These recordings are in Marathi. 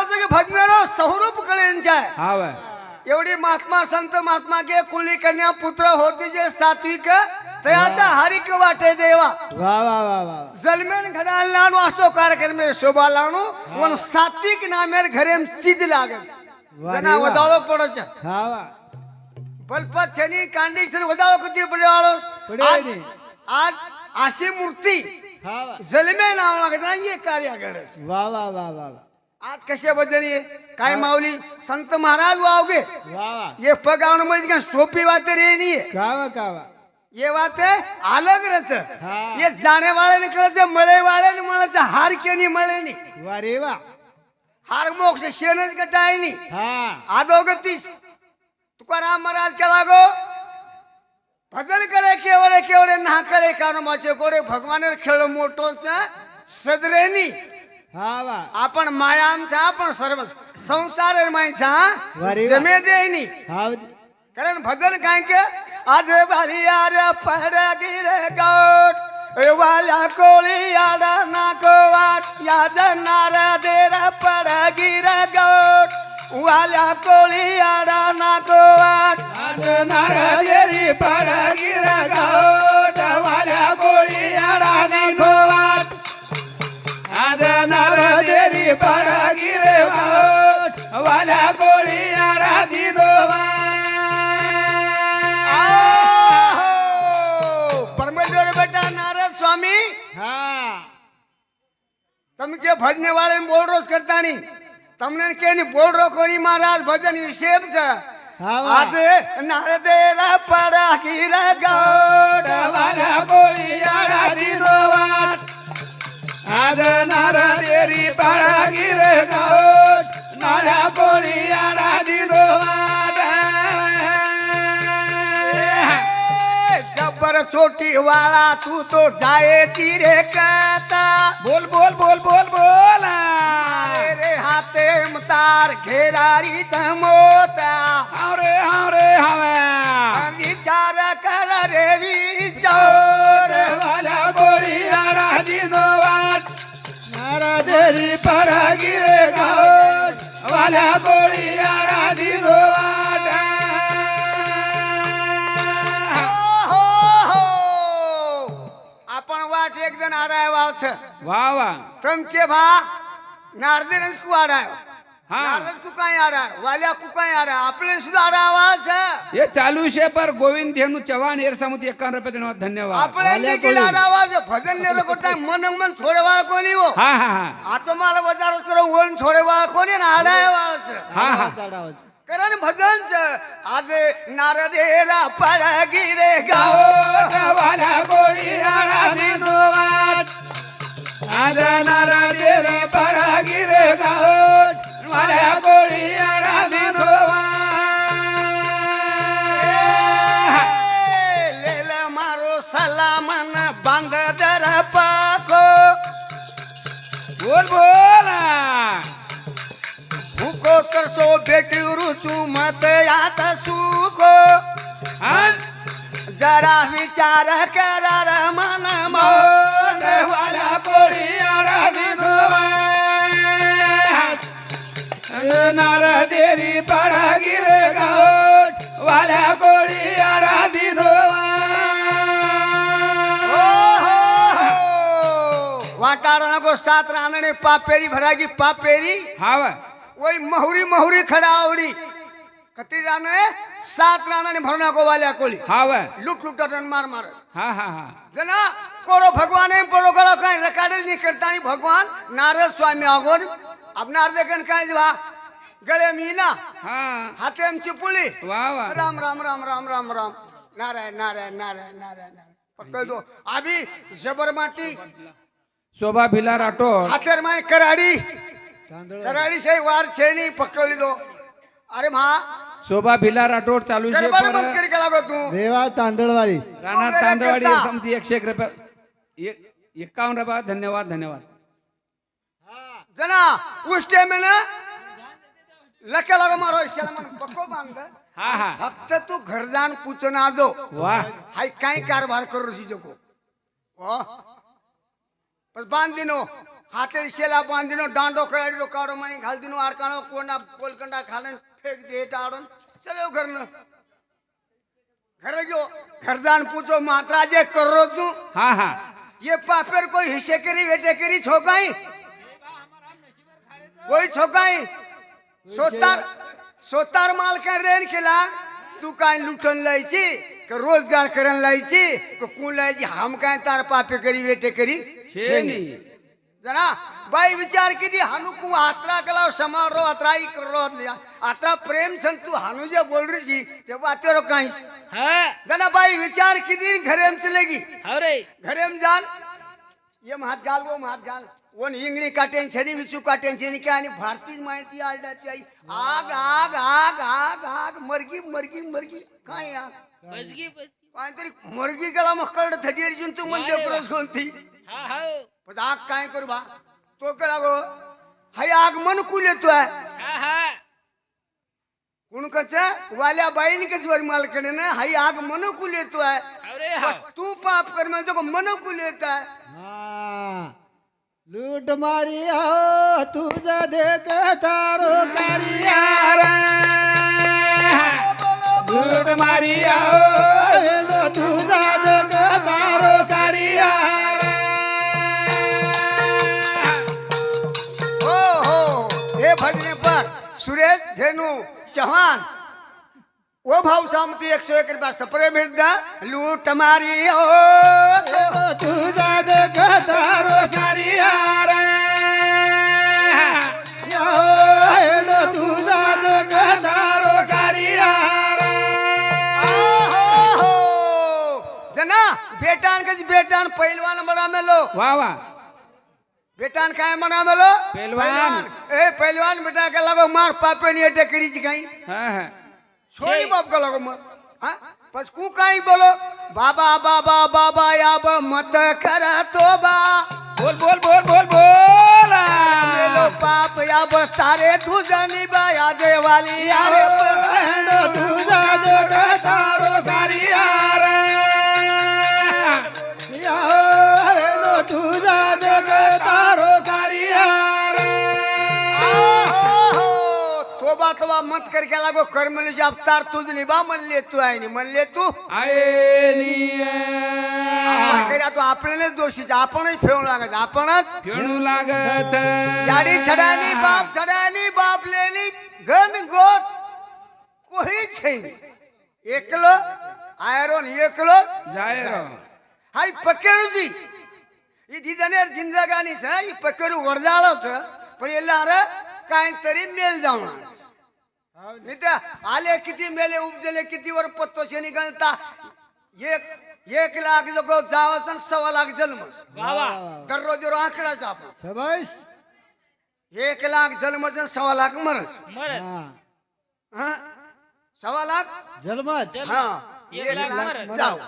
की भजनारो सौरूप कळेंच्या एवढी महात्मा संत महात्मा के कुली कन्या पुत्र होती जे सात्विक तयाचा हरिक वाटे देवा. वा वा वा वा जलमेन घडाल लाणू असो कार्यक्रम में शोभा लाणू. वन सात्विक नामेर घरे चीज लागस जना. वदाळो पडस हा वा. बलपत शनी कांडी वदाळो किती पडे आळो पडे आज- अशी मूर्ती हा वा. जलमे नाव लागत नाही कार्य घडस वा वा वा वा वा. आज कशाबद्दल ये काय माऊली? संत महाराज वावगे. ये पगावण म्हणजे काय सोपी बात रे नाही का वा का वा. ये है अलग रच. हा. ये जाने वाले ने कळत मळे वाले ने मळत हार केनी मळे नी. वा रे वा. हार मोक्ष शेनच गटाय नी. हा. आदोगतीस तुकाराम महाराज के लागो भजन करे केवळे केवळे ना करे कानमाचे कोडे भगवान खेळ मोठोच सदरेनी हा आपण मायामचा आपण सर्व संसार मायचा वारे वा. जमे देनी कारण भजन काय के? आज बाली यार पड गिर गौट वाल्या कोळी याडा नाको वाट या जनार देर पड गिर गौट वाल्या कोळी याडा नाको वाट नारदेरी पडगिर गावट. वाल्या गोळी अडाणी गोवाट आज સ્વામી તમે કે ભજને વાળે બોલ રોજ કરતા નહીં તમને કે બોલ રો કોરી મહારાજ ભજન વિશેષ છે? આજે નારદે રા પડાગી રે ગોડ વાલા કોળી આડા દીધો વાત आज नारा तेरी पाळा गिर गावत नाळ्या कोणी आडा दिलो गब्बर छोटी वाळा तू तो जायची रे कथा बोल बोल बोल बोल बोल. रे हाते मतार घेरारी समोता अरे अरे हवा नारादेरी परागिरे गावट वाल्या गोळी हो, हो. आपण वाट एक जण आडाय वाळछ वा वा तम के भा नारदेनच कु आडाय. नारद कु वाल्या कु वाळछ ये चालू शे पर गोविंद धेनु चव्हाण रुपये धन्यवाद. कोणी? वाळछ भजन मन मन कोणी हो? हा हा हा. आता मला बाजार करून ओळण थोडे वाळ कोणी ना आडाय वाळछ हा हा. चढावच कारण भजनच आज गाव. दोवाट आज. नारादेरी परागिरे गावट वाल्या गोळी आराधी दोवाट लेल मारो सलामन बांध दर पाको. बोल बोल. भूको करतो बेटी रुचू मत यात सुको जरा विचार कर मन मोन नारदेरी पडागिर गावट वाल्या कोळी हो, हो. वाटार नको सात रानणे पापेरी भरागी पापेरी. हाव वही महुरी महुरी खडावडी कती रानणे सात रानणे भरू नको वाल्या कोळी. हाव लुट लुटन मार मार हा हा हा. जना कोरो भगवान पडो करो काय रेकॉर्ड नहीं करता नहीं भगवान नारद स्वामी आगोर. अब नारद कन काय जवा गळे मीना. हा. हाथे हम चिपुली वा वा. राम राम राम राम राम राम. नारायण नारायण नारायण नारायण नारायण. पकड़ दो. अभी जबर माटी. शोभा भिला राठोड. हाथेर माय कराडी. कराडी से वार छेनी पकड़ी दो. अरे मा. शोभा भिला राठोड चालू शे गरबड पर मत करी का लागो तू? देवा तांदळवाडी. राणा तांदवाडी करता. समती एकशे एक रुपये. एक- एकावन्न रुपये. धन्यवाद धन्यवाद. जना टाइम में ना लका मारो बांध फक्त तू घर जाण पुचन आजो. जो हाय काय कारभार करू रसी जको ओ हो? पण बांध दिनो हाते शेला बांधिनो डांडो खेळाडी रो काडो माई घाल दिनो आरकाणो कोंडा कोलकंडा खालन फेक दे टाडून चलो घरन. घर गयो घर जाण पुचो मात्रा जे करो तू. हा हा. ये पापेर कोई हिस्से करी बेटे करी छोकाई कोई छोकाई सोतार सोतार माल कर रेन केला. तू काय लुटन लायची का रोजगार करन लायची का कोण लायची हम काय तार पापे करी बेटे करी? शेनी जना बाई विचार किती हानू कु आत्रा कला समारो अत्राई करो आत्रा प्रेम संग तू हानू जे बोल रही थी ते बातेरो काही हाँ. जना बाई विचार किती घरे में चलेगी अरे घरे में जान ये हात घाल वो हात घाल. वो इंगणी काटेन छरी विचू काटेन छरी काय आणि भारतीय माहिती आळदाती आई. आग आग आग आग आग मरगी मरगी मरगी. काय आग? बसगी बसगी काहीतरी मरगी गेला मग कळड थडीर जिन तू म्हणजे अरे वा. कोणती हाँ हाँ. पण आग काय करू बा? तो कळा गो. हाय आग मन कुल येतोय. हाँ हाँ. कुण कच वाल्या बाईने कच वर मालकडे ना? हाई आग मन कुल येतोय. अरे हाँ तू पाप कर म्हणजे मन कुल येत आहे लूट मारिया हो, तुझा देख तारो करिया दूध मारी हो, आओ तुझा देख तारो करिया हो हो हे भजने पर सुरेश धेनू चव्हाण. ओ भाऊ सामती एकशे एक रुपया सपरे भेट दा लूट मारी ओ तुझा तारो करिया तुझा तारो करिया जना बेटान कच बेटान पहिलवान बना मेलो। वा वा बेटान काय म्हणा मेलो? पहिलवान. ए पहिलवान बेटा का लगो मार पापे नि अटे करी काही हा हा। छोरी बाप का लगो मग? हा? बस कू काही बोलो? बाबा बाबा बाबा याब मत करा तो बा बोल बोल बोल बोल बोल। मेलो पाप याब सारे तुझनी बाया देवाली यारे। तुझा देख तारो करिया तुझा देख तारो तोबा बातवा मत कर केला गो कर्मल जाबतार तुझ निभा म्हणले तू आहे म्हणले तू. तो आपल्यालाच दोषीचा आपणच फेवू लागत आपणच. लागे लागत. गाडी छडाली बाप छडानी बाप लेली गन गोत कोही छै एकलो आयरोन एकलो. जायरो हाय पकेरुजी. ही दिदनेर जिंदगानी छ ही पकेरू वरजाळो छ पण येला काहीतरी मेल जावणार. नित्या आले किती मेले उपजले किती वर पत्तो शेनी गणता एक एक लाख लोक जावस आणि सव्वा लाख जन्म दररोज आकडा जा एक लाख जन्म जन सव्वा लाख मर सव्वा लाख जन्म हा लाख जाव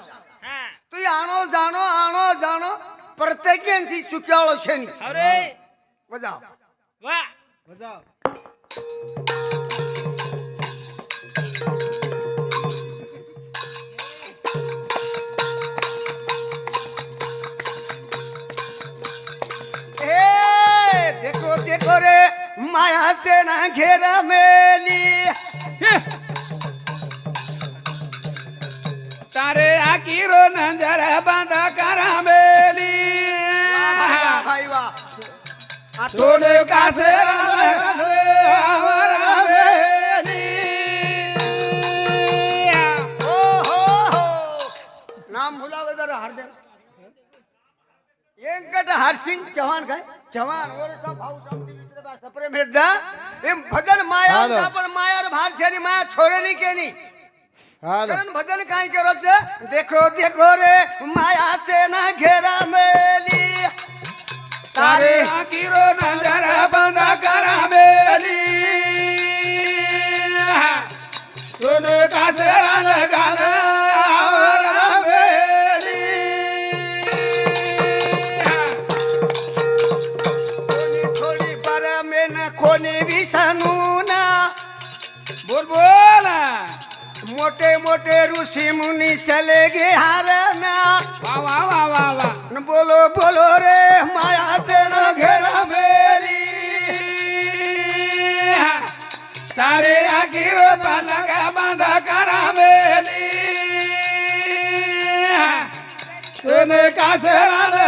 हा. आणो जाणो आणो जाणो प्रत्येकांची चुक्यावळ शेणी अरे जाव बजाव माया से ना घेरा मेली તારે આ કીરો નજર બાંધા કરા બેલી भाई वाह आ तो તોડે કાસે हो हो हो नाम भुलावे जरा हरदे वेंकट જવાન ઓરસા ભાવ સામતી વિતરે સપ્રેમ હેડદા એમ ભજન માયા ના પણ માયાર ભાર છે ની માયા છોડે ની કે ની. કરણ ભજન કાઈ કરો છે? દેખો દેખો રે માયા છે ના ઘેરા મેલી. તારે કિરો નજર બંધ કરાવે ઋષિ મુનિ ચલે ગે હારના વાહ વાહ વાહ વાહ વાહ. બોલો બોલો રે માયા છે ન ઘેર મેલી. તારે આગીર પાલગા બાંધા કરા મેલી. તને કાસે રાલે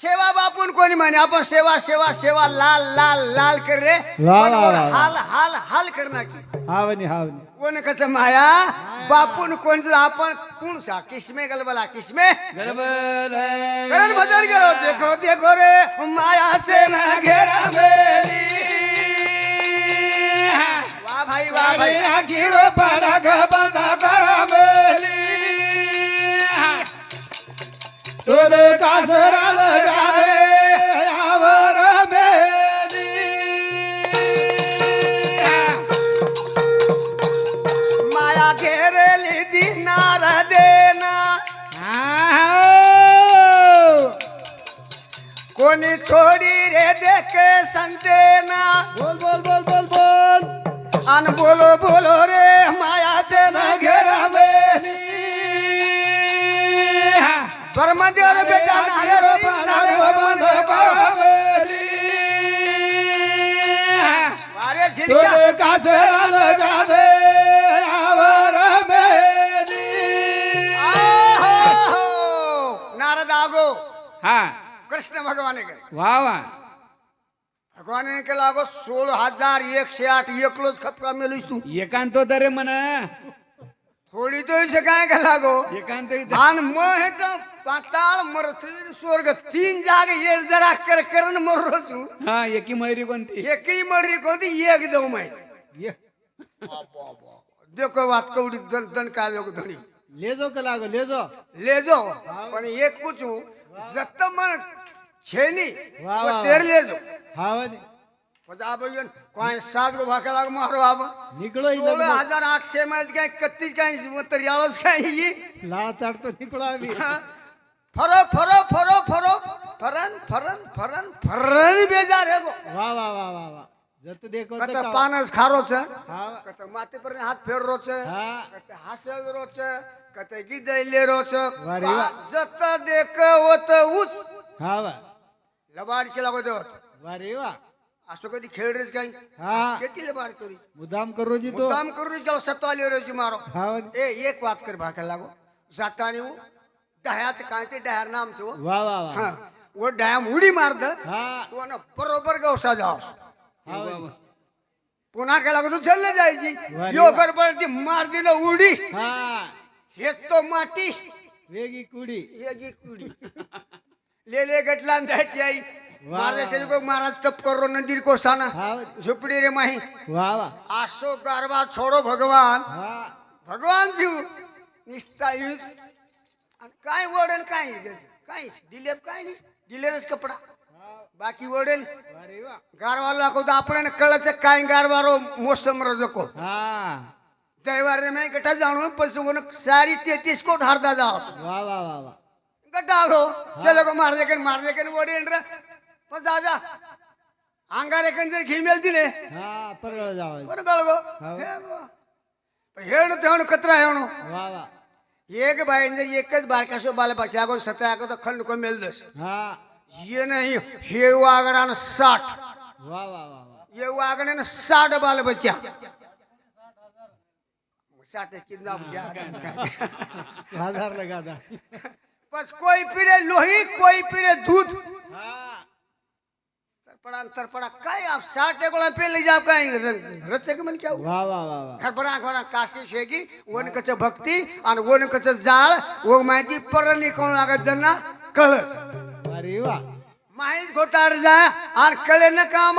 सेवा बापून कोणी माने आपण सेवा सेवा सेवा लाल लाल लाल कर रे. वा, पण वर. हाल हाल हाल कर नाकी हावनी हावनी. कोण कच माया? बापून कोण आपण कोण सा? किस्मे गलबला किस्मे. गरबल करण भजन करो देखो देखो रे माया से ना घेरा मेली वाह भाई वाह भाई. सारे आखिर पालका बांधा करामेली तुने कोणी छोडी रे देखे संतेना बोल बोल बोल बोल बोल अन बोलो बोलो रे माया से ना घेरा मेली परमदेव बेटा नारे नारे बंद अरे झिलका आहो! नारद आगो हा कृष्ण भगवान के वा वा. भगवान के लागो सोळ हजार एकशे आठ एकलोच खपका मेलीस तू. एकांत दरे म्हणा. थोडी तो इसे काय का लागो एकांत इथं. आणि मग हे तर पाताळ मरथी स्वर्ग तीन जागे ये जरा कर करन मरो तू. हा एकी मैरी कोणती? एकही मरी कोणती? एक दो मै ये देखो बात कवडी दन दन का लोग धणी. ले जाओ का लागो ले जाओ ले जो पण एक कुचू जत मन छेनी वाह, वाह, तेर ले लो हाँ वाली वो सात को भाके लाग मारो आब. निकलो इधर सोलह हजार आठशे माहीत काय कत्तीस काय त्रियाळच काय ही? लाळ चाडतो निकलो फरो फरो फरो फरो. फरन फरन फरन फरन बेजार है वा वा वा वा वा. देखो तत कत आवा- पानच खारोच. हा. कत मातेपर्यंत हात फेररोच. हा. कत हसल रोच. कत गिदैले रोच. ले रे वा. जत देख वत उच हा लबाडशी लागत अरे वा असं कधी खेळरेच काही हा। किती लबाड करी? मुद्दाम करू जी तो। करू करून जाऊ सत्व आली रोजी मारो। ए एक वाद कर भाकर लागो। जाता वो दह्याचं काय ते डहार ना आमचं वो. वा वा वा। हा। वो डॅम उडी मारत हा। बरोबर गवसा जाव पुन्हा काय लागतो झल्ल जायची। यो बरोबर ती मार दिलं उडी। हा। हेच तो माटी। वेगी कुडी। वेगी कुडी। ले ले गटला जायची आई महाराज को महाराज तप करो नंदीर को हावनी. झुपडी रे माही. वा वा. आसो गारवा छोडो भगवान. भगवान जीव. निस्ता यूज काय वडन काय काय डिलेप काय नाही? डिलेरच कपडा. बाकी वडन वा. रे वा गारवाला को आपण कळच काय गारवारो मोसम रजको हा. दैवार रे मैं गटा जाणू पसुन सारी तेतीस कोट हारदा जाओ वा वा वा वा. गटा गो चलो को मार देकन मार देकन वडन रे पण जा जा. अंगारे कन जर घिमेल दिले हा परगळ जावायचं. बरं गो हे. कतरा हेणो वा वा. एक बाई जर एकच बारकाशो बाल सत्या को तो खंड को मिल दस हा. ये नहीं हे वागड़ा साठ. वा वा वा वा. ये न साठ बाल बच्चा साठ कितना बुझा हजार लगा बस कोई पीरे लोही कोई पीरे दूध। हा तरपड़ा तरपड़ा काय आप साठ गोला पे ले जाओ काय रचे के मन क्या हुआ? वा वा वा वा खरबरा खरा काशी शेगी वन कच भक्ती आणि वन कच जाळ वो माहिती परणी कोण लागत ज्यांना कळस अरे वा माहीत घोटाळ जा आणि कळे न काम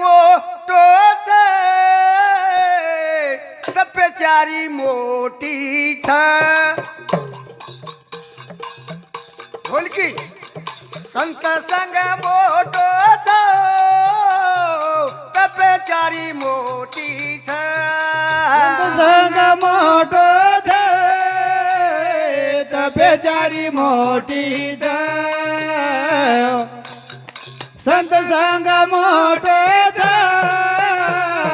मोठोच तप्यचारी मोठी छ बोल की. संत संग मोठोच तप्यचारी मोठी छ संग मोठो थे तपेचारी मोठी ज संत संग मोठे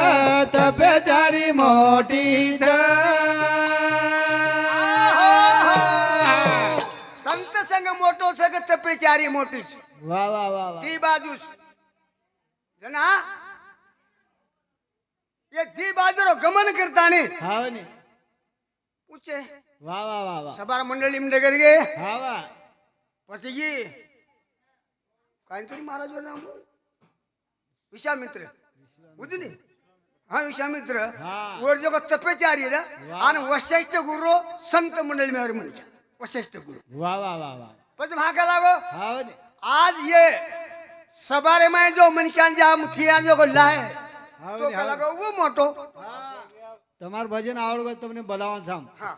ज तपेचारी मोठी ज संत संग मोठो सग तपेचारी मोठीच वा वा वा वा ती बाजूस जना ये दी बाजूरो गमन करतानी हाव नी પૂછે वा वा वा वा સભાર મંડળી માં કરી ગયે हा वा પછી ये काहीतरी महाराज नाम बोल. विश्वामित्र बुझली हा विश्वामित्र हा. वर जो का तपेचारी रा आणि वशिष्ठ गुरु संत मंडळी में म्हणजे वशिष्ठ गुरु वा वा वा वा પછી ભાગા લાગો हाव नी आज ये सबारे में जो मनक्यान जा मुखिया जो को लाए हाव तो नी, कला हाव वो मोटो તમારું ભજન આવડું હોય તો તમને બોલાવવાનું સામ હા